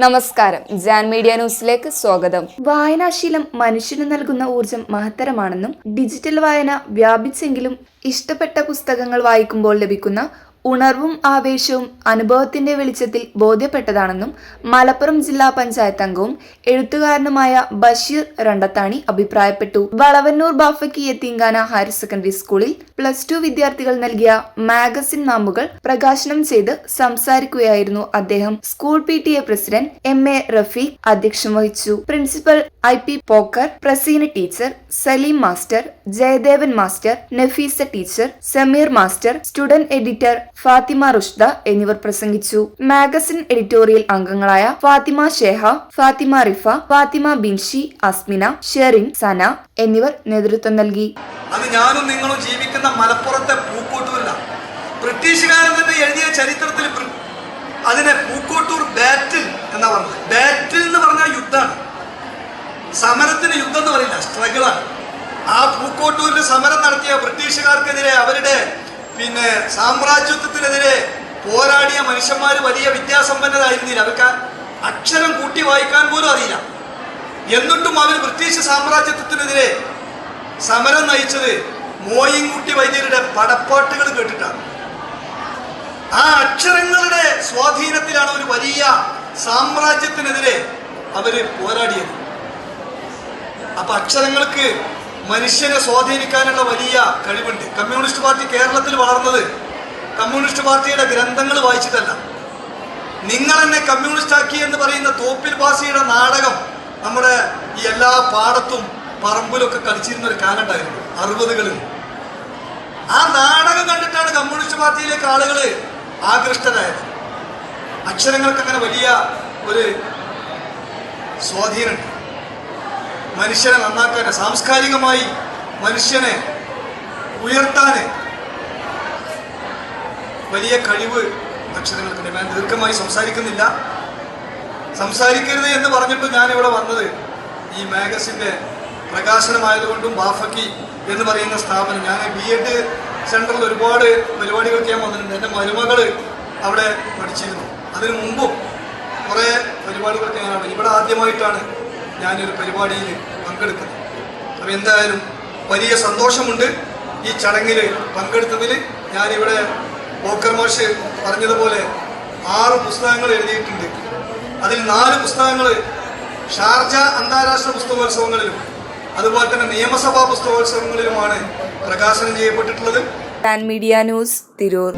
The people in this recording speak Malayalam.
നമസ്കാരം. ജാൻ മീഡിയ ന്യൂസിലേക്ക് സ്വാഗതം. വായനാശീലം മനുഷ്യന് നൽകുന്ന ഊർജം മഹത്തരമാണെന്നും ഡിജിറ്റൽ വായന വ്യാപിച്ചെങ്കിലും ഇഷ്ടപ്പെട്ട പുസ്തകങ്ങൾ വായിക്കുമ്പോൾ ലഭിക്കുന്ന ഉണർവും ആവേശവും അനുഭവത്തിന്റെ വെളിച്ചത്തിൽ ബോധ്യപ്പെട്ടതാണെന്നും മലപ്പുറം ജില്ലാ പഞ്ചായത്ത് അംഗവും എഴുത്തുകാരനുമായ ബഷീർ രണ്ടത്താണി അഭിപ്രായപ്പെട്ടു. വളവന്നൂർ ബാഫക്കി യത്തീങ്കാന ഹയർ സെക്കൻഡറി സ്കൂളിൽ പ്ലസ് ടു വിദ്യാർത്ഥികൾ നൽകിയ മാഗസിൻ നാമ്പുകൾ പ്രകാശനം ചെയ്ത് സംസാരിക്കുകയായിരുന്നു അദ്ദേഹം. School P T A president M A Rafeeq അധ്യക്ഷം വഹിച്ചു. Principal I P Pokker Praseena teacher Saleem master Jayadevan master Nafeesa teacher Sameer master student editor Fathima Rushda എന്നിവർ പ്രസംഗിച്ചു. മാഗസിൻ എഡിറ്റോറിയൽ അംഗങ്ങളായ ഫാത്തിമ ഷേഹ ഫാത്തിമ റിഫ ഫാത്തിമ ബിൻഷി അസ്മിന ഷെറിൻ സന എന്നിവർ നേതൃത്വം നൽകി. അത് ഞാനും നിങ്ങളും ജീവിക്കുന്ന മലപ്പുറത്തെ പൂക്കോട്ടൂരില. ബ്രിട്ടീഷുകാരൻ തന്നെ എഴുതിയ ചരിത്രത്തിൽ അതിനെ പൂക്കോട്ടൂർ ബാറ്റിൽ എന്നാ പറഞ്ഞത്. ബാറ്റിൽ എന്ന് പറഞ്ഞാൽ യുദ്ധമാണ്. സമരത്തിന് യുദ്ധം എന്ന് പറയില്ല സ്ട്രഗിളാണ്. ആ പൂക്കോട്ടൂരിൽ സമരം നടത്തിയ ബ്രിട്ടീഷുകാർക്കെതിരെ അവരുടെ പിന്നെ സാമ്രാജ്യത്വത്തിനെതിരെ പോരാടിയ മനുഷ്യന്മാർ വലിയ വിദ്യാസമ്പന്നരായിരുന്നില്ല. അവർക്ക് അക്ഷരം കൂട്ടി വായിക്കാൻ പോലും അറിയില്ല. എന്നിട്ടും അവർ ബ്രിട്ടീഷ് സാമ്രാജ്യത്വത്തിനെതിരെ സമരം നയിച്ചത് മോയിൻകുട്ടി വൈദ്യരുടെ പടപ്പാട്ടുകൾ കേട്ടിട്ടാണ്. ആ അക്ഷരങ്ങളുടെ സ്വാധീനത്തിലാണ് ഒരു വലിയ സാമ്രാജ്യത്തിനെതിരെ അവർ പോരാടിയത്. അപ്പൊ അക്ഷരങ്ങൾക്ക് മനുഷ്യനെ സ്വാധീനിക്കാനുള്ള വലിയ കഴിവുണ്ട്. കമ്മ്യൂണിസ്റ്റ് പാർട്ടി കേരളത്തിൽ വളർന്നത് കമ്മ്യൂണിസ്റ്റ് പാർട്ടിയുടെ ഗ്രന്ഥങ്ങൾ വായിച്ചിട്ടല്ല. നിങ്ങൾ എന്നെ കമ്മ്യൂണിസ്റ്റ് ആക്കി എന്ന് പറയുന്ന തോപ്പിൽ ബാസിയുടെ നാടകം നമ്മുടെ ഈ എല്ലാ പാടത്തും പറമ്പിലൊക്കെ കളിച്ചിരുന്ന ഒരു കാലം ഉണ്ടായിരുന്നു അറുപതുകളിൽ. ആ നാടകം കണ്ടിട്ടാണ് കമ്മ്യൂണിസ്റ്റ് പാർട്ടിയിലേക്ക് ആളുകൾ ആകൃഷ്ടരായത്. അക്ഷരങ്ങൾക്ക് അങ്ങനെ വലിയ ഒരു സ്വാധീനമുണ്ട്. മനുഷ്യനെ നന്നാക്കാൻ സാംസ്കാരികമായി മനുഷ്യനെ ഉയർത്താൻ വലിയ കഴിവ് അക്ഷരങ്ങൾക്ക് ഞാൻ ദീർഘമായി സംസാരിക്കുന്നില്ല. സംസാരിക്കരുത് എന്ന് പറഞ്ഞിട്ട് ഞാനിവിടെ വന്നത് ഈ മാഗസിന്റെ പ്രകാശനമായതുകൊണ്ടും ബാഫക്കി എന്ന് പറയുന്ന സ്ഥാപനം. ഞാൻ ബി എഡ് സെന്ററിൽ ഒരുപാട് പരിപാടികൾക്ക് ഞാൻ വന്നിട്ടുണ്ട്. എന്റെ മരുമകൾ അവിടെ പഠിച്ചിരുന്നു. അതിനു മുമ്പും കുറേ പരിപാടികൾക്ക് ഞാൻ ഇവിടെ ആദ്യമായിട്ടാണ് ഞാനൊരു പരിപാടിയിൽ പങ്കെടുക്കുന്നത് അപ്പോൾ എന്തായാലും വലിയ സന്തോഷമുണ്ട് ഈ ചടങ്ങിൽ പങ്കെടുത്തതിൽ ഞാനിവിടെ ബോക്കർ മാഷ് പറഞ്ഞതുപോലെ ആറ് പുസ്തകങ്ങൾ എഴുതിയിട്ടുണ്ട്. അതിൽ നാല് പുസ്തകങ്ങൾ ഷാർജ അന്താരാഷ്ട്ര പുസ്തകോത്സവങ്ങളിലും അതുപോലെ തന്നെ നിയമസഭാ പുസ്തകോത്സവങ്ങളിലുമാണ് പ്രകാശനം ചെയ്യപ്പെട്ടിട്ടുള്ളത്. Media news Tirur.